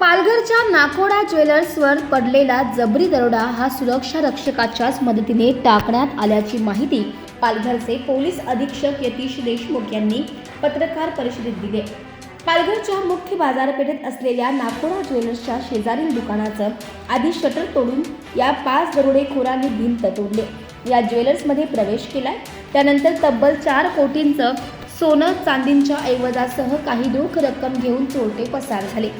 पालघरच्या नाकोडा ज्वेलर्सवर पडलेला जबरी दरोडा हा सुरक्षा रक्षकाच्याच मदतीने टाकण्यात आल्याची माहिती पालघरचे पोलीस अधीक्षक यतीश देशमुख यांनी पत्रकार परिषदेत दिली पालघरच्या मुख्य बाजारपेठेत असलेल्या नाकोडा ज्वेलर्सच्या शेजारील दुकानाचं आधी शटर तोडून या पाच दरोडेखोरांनी भिंत तोडले या ज्वेलर्समध्ये प्रवेश केलाय. त्यानंतर तब्बल चार कोटींचं सोनं चांदींच्या ऐवजासह काही रोख रक्कम घेऊन चोरटे पसार झाले.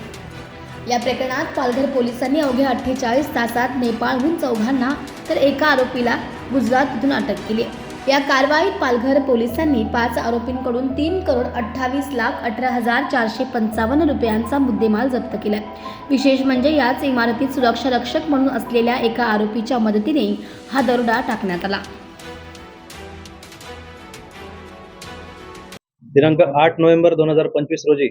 या प्रकरणात पालघर पोलिसांनी अवघ्या अठ्ठेचाळीस तासात नेपाळहून चौघांना तर एका आरोपीला गुजरातमधून अटक केली या कारवाईत पालघर पोलिसांनी पाच आरोपींकडून तीन करोड अठ्ठावीस लाख अठरा हजार चारशे पंचावन्न रुपयांचा मुद्देमाल जप्त केला विशेष म्हणजे याच इमारतीत सुरक्षा रक्षक म्हणून असलेल्या एका आरोपीच्या मदतीने हा दरोडा टाकण्यात आला. दिनांक आठ नोव्हेंबर दोन हजार पंचवीस रोजी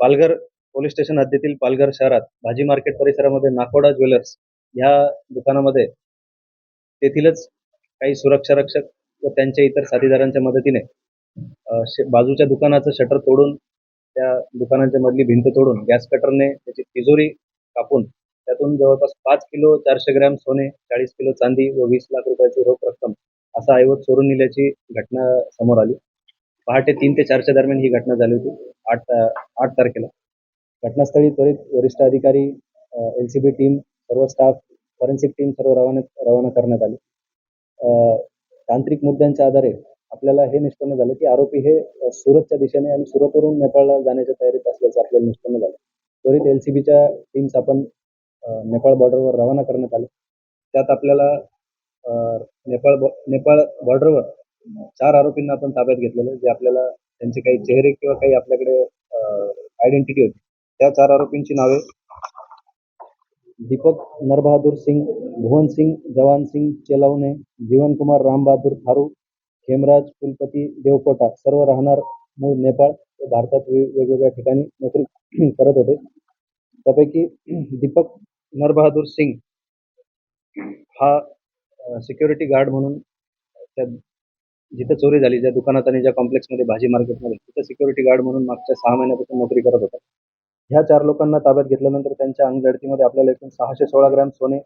पालघर पोलीस स्टेशन हद्दीतील पालघर शहरात भाजी मार्केट परिसरामध्ये नाकोडा ज्वेलर्स ह्या दुकानामध्ये तेथीलच काही सुरक्षा रक्षक व त्यांच्या इतर साथीदारांच्या मदतीने बाजूच्या दुकानाचं शटर तोडून त्या दुकानांच्या मधली भिंत तोडून गॅस कटरने त्याची तिजोरी कापून त्यातून जवळपास पाच किलो चारशे ग्रॅम सोने चाळीस किलो चांदी व वीस लाख रुपयाची रोख रक्कम असा ऐवज चोरून नेल्याची घटना समोर आली. पहाटे तीन ते चारच्या दरम्यान ही घटना झाली होती आठ आठ तारखेला. घटनास्थळी त्वरित वरिष्ठ अधिकारी एल सी बी टीम सर्व स्टाफ फॉरेन्सिक टीम सर्व रवाना रवाना करण्यात आली. तांत्रिक मुद्द्यांच्या आधारे आपल्याला हे निष्पन्न झालं की आरोपी हे सुरतच्या दिशेने आणि सुरतवरून नेपाळला जाण्याच्या तयारीत असल्याचं आपल्याला निष्पन्न झालं. त्वरित एल सी बीच्या टीम्स आपण नेपाळ बॉर्डरवर रवाना करण्यात आले. त्यात आपल्याला अ, नेपाळ बॉ- नेपाळ बॉर्डरवर चार आरोपींना आपण ताब्यात घेतलेलं जे आपल्याला त्यांचे काही चेहरे किंवा काही आपल्याकडे आयडेंटिटी होती. त्या चार आरोपींची नावे दीपक नरबहादूर सिंग भुवन सिंग जवान सिंग चेलावणे जीवनकुमार रामबहादूर थारू खेमराज कुलपती देवकोटा सर्व राहणार मूळ नेपाळ. व भारतात वेगवेगळ्या ठिकाणी नोकरी करत होते. त्यापैकी दीपक नरबहादूर सिंग हा सिक्युरिटी गार्ड म्हणून त्या जिथं चोरी झाली ज्या दुकानात आणि ज्या कॉम्प्लेक्समध्ये भाजी मार्केटमध्ये तिथं सिक्युरिटी गार्ड म्हणून मागच्या सहा महिन्यापासून नोकरी करत होता. ह्या चार लोकांना ताब्यात घेतल्यानंतर त्यांच्या अंगझडतीमध्ये आपल्याला एकूण सहाशे सोळा ग्रॅम सोने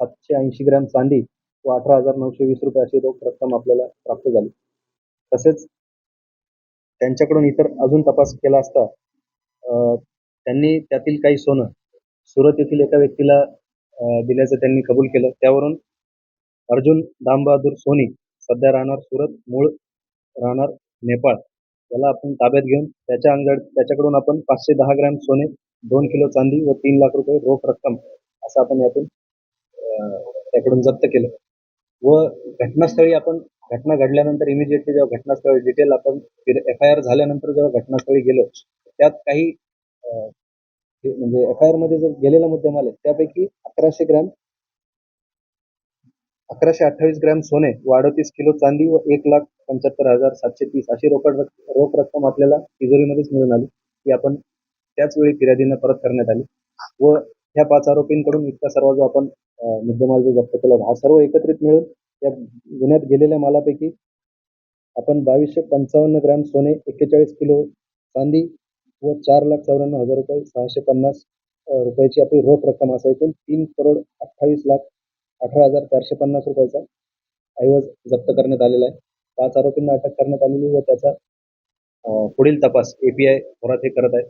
सातशे ऐंशी ग्रॅम चांदी व अठरा हजार नऊशे वीस रुपये अशी रोख रक्कम आपल्याला प्राप्त झाली. तसेच त्यांच्याकडून इतर अजून तपास केला असता त्यांनी त्यातील काही सोनं सुरत येथील एका व्यक्तीला दिल्याचं त्यांनी कबूल केलं. त्यावरून अर्जुन दामबहादूर सोनी सध्या राहणार सुरत मूळ राहणार नेपाळ. त्याला आपण ताब्यात घेऊन त्याच्या अंगड त्याच्याकडून आपण पाचशे दहा ग्रॅम सोने दोन किलो चांदी व तीन लाख रुपये रोख रक्कम असं आपण यातून त्याकडून जप्त केलं. व घटनास्थळी आपण घटना घडल्यानंतर इमिजिएटली जेव्हा घटनास्थळी डिटेल आपण एफ आय आर झाल्यानंतर जेव्हा घटनास्थळी गेलो त्यात काही म्हणजे एफ आय आरमध्ये जो गेलेला मुद्देमाल आहे त्यापैकी अकराशे ग्रॅम अकराशे अठ्ठावीस ग्रॅम सोने व अडतीस किलो चांदी व एक लाख पंच्याहत्तर हजार सातशे तीस अशी रोकड रक- रोख रक्कम आपल्याला तिजोरीमध्येच मिळून आली. ती आपण त्याच वेळी फिर्यादींना परत करण्यात आली. व ह्या पाच आरोपींकडून इतका सर्व जो आपण मुद्देमाल जो जप्त केला होता, हा सर्व एकत्रित मिळून या गुन्ह्यात गेलेल्या मालापैकी आपण बावीसशे पंचावन्न ग्रॅम सोने एक्केचाळीस किलो चांदी व चार लाख चौऱ्याण्णव हजार रुपये सहाशे पन्नास रुपयाची आपली रोख रक्कम असा एकूण तीन करोड अठ्ठावीस लाख अठरा हजार चारशे पन्नास रुपयाचा ऐवज जप्त करण्यात आलेला आहे. पाच आरोपींना अटक करण्यात आलेली व त्याचा पुढील तपास एपीआय थोरात हे करत आहे.